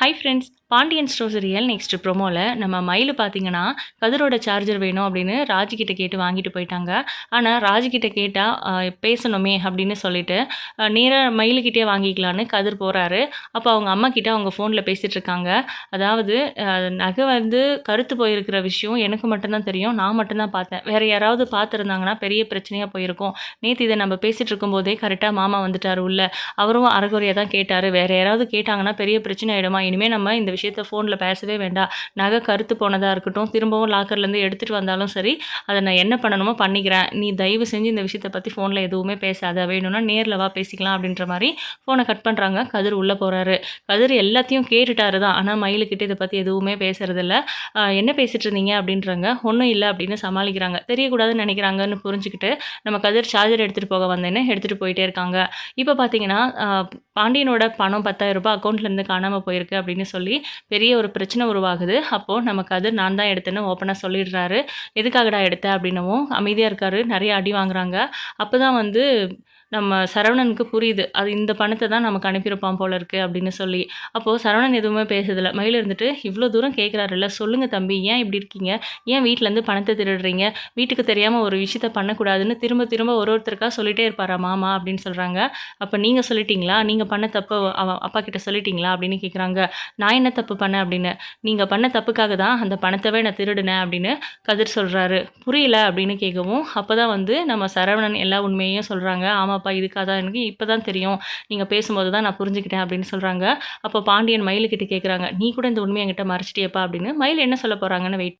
Hi friends, Pandian stores real next ப்ரொமோவில் நம்ம மயில் பார்த்தீங்கன்னா கதிரோட சார்ஜர் வேணும் அப்படின்னு ராஜிக்கிட்ட கேட்டு வாங்கிட்டு போயிட்டாங்க. ஆனால் ராஜிக்கிட்ட கேட்டால் பேசணுமே அப்படின்னு சொல்லிட்டு நேராக மயிலுக்கிட்டே வாங்கிக்கலான்னு கதிர் போகிறாரு அப்போ அவங்க அம்மா கிட்ட அவங்க ஃபோனில் பேசிகிட்டு இருக்காங்க. அதாவது நகை வந்து கருத்து போயிருக்கிற விஷயம் எனக்கு மட்டும்தான் தெரியும். நான் மட்டும்தான் பார்த்தேன். வேறு யாராவது பார்த்துருந்தாங்கன்னா பெரிய பிரச்சனையாக போயிருக்கும். நேற்று இதை நம்ம பேசிகிட்டு இருக்கும்போதே கரெக்டாக மாமா வந்துட்டார் உள்ள. அவரும் அறகுறையாக தான் கேட்டார். வேறு யாராவது கேட்டாங்கன்னா பெரிய பிரச்சனை ஆகிடுமா இனிமேல் நம்ம இந்த விஷயத்த ஃபோனில் பேசவே வேண்டாம். நகை கருத்து போனதாக இருக்கட்டும் திரும்பவும் லாக்கர்லேருந்து எடுத்துகிட்டு வந்தாலும் சரி அதை நான் என்ன பண்ணணுமோ பண்ணிக்கிறேன். நீ தயவு செஞ்சு இந்த விஷயத்தை பற்றி ஃபோனில் எதுவுமே பேசாத. வேணும்னா நேரில் வா பேசிக்கலாம் அப்படின்ற மாதிரி ஃபோனை கட் பண்ணுறாங்க கதிர் உள்ளே போகிறாரு கதிர் எல்லாத்தையும் கேட்டுட்டாரு தான். ஆனால் மயிலுக்கிட்ட இதை பற்றி எதுவுமே பேசுறதில்ல. என்ன பேசிட்டு இருந்தீங்க அப்படின்றாங்க. ஒன்றும் இல்லை அப்படின்னு சமாளிக்கிறாங்க. தெரியக்கூடாதுன்னு நினைக்கிறாங்கன்னு புரிஞ்சுக்கிட்டு நம்ம கதிர் சார்ஜர் எடுத்துகிட்டு போக வந்தேன்னு எடுத்துகிட்டு போயிட்டே இருக்காங்க. இப்போ பார்த்தீங்கன்னா பாண்டியனோட பணம் பத்தாயிரம் ரூபாய் அக்கௌண்ட்லேருந்து காணாமல் போயிருக்கு அப்படின்னு சொல்லி பெரிய ஒரு பிரச்சனை உருவாகுது. அப்போது நமக்கு அது நான் தான் எடுத்தேன்னு ஓப்பனாக சொல்லிடுறாரு. எதுக்காகடா எடுத்தேன் அப்படின்னவும் அமைதியாக இருக்காரு. நிறைய அடி வாங்குறாங்க. அப்போ தான் வந்து நம்ம சரவணனுக்கு புரியுது. அது இந்த பணத்தை தான் நமக்கு அனுப்பியிருப்பான் போல இருக்குது அப்படின்னு சொல்லி. அப்போது சரவணன் எதுவுமே பேசுதில்ல மயில் இருந்துட்டு இவ்வளோ தூரம் கேட்குறாருல்ல சொல்லுங்கள் தம்பி. ஏன் இப்படி இருக்கீங்க? ஏன் வீட்டிலேருந்து பணத்தை திருடுறீங்க? வீட்டுக்கு தெரியாமல் ஒரு விஷயத்த பண்ணக்கூடாதுன்னு திரும்ப திரும்ப ஒரு ஒருத்தருக்கா சொல்லிட்டே இருப்பாரா மாமா? அப்படின்னு சொல்கிறாங்க அப்போ நீங்கள் சொல்லிட்டீங்களா? நீங்கள் பண்ண தப்பு அவன் அப்பா கிட்ட சொல்லிட்டீங்களா? அப்படின்னு கேட்குறாங்க நான் என்ன தப்பு பண்ணேன் அப்படின்னு. நீங்கள் பண்ண தப்புக்காக தான் அந்த பணத்தவே நான் திருடினேன். அப்படின்னு கதிர் சொல்கிறாரு புரியல. அப்படின்னு கேட்கவும் அப்போ தான் வந்து நம்ம சரவணன் எல்லா உண்மையையும் சொல்கிறாங்க ஆமாம் ஆமாப்பா இதுக்காக தான் எனக்கு இப்போ தான் தெரியும். நீங்கள் பேசும்போது தான் நான் புரிஞ்சுக்கிட்டேன் அப்படின்னு சொல்கிறாங்க அப்போ பாண்டியன் மயிலுக்கிட்ட கேட்குறாங்க நீ கூட இந்த உண்மையை என்கிட்ட மறைச்சிட்டியப்பா? அப்படின்னு. மயில் என்ன சொல்ல போகிறாங்கன்னு வெயிட்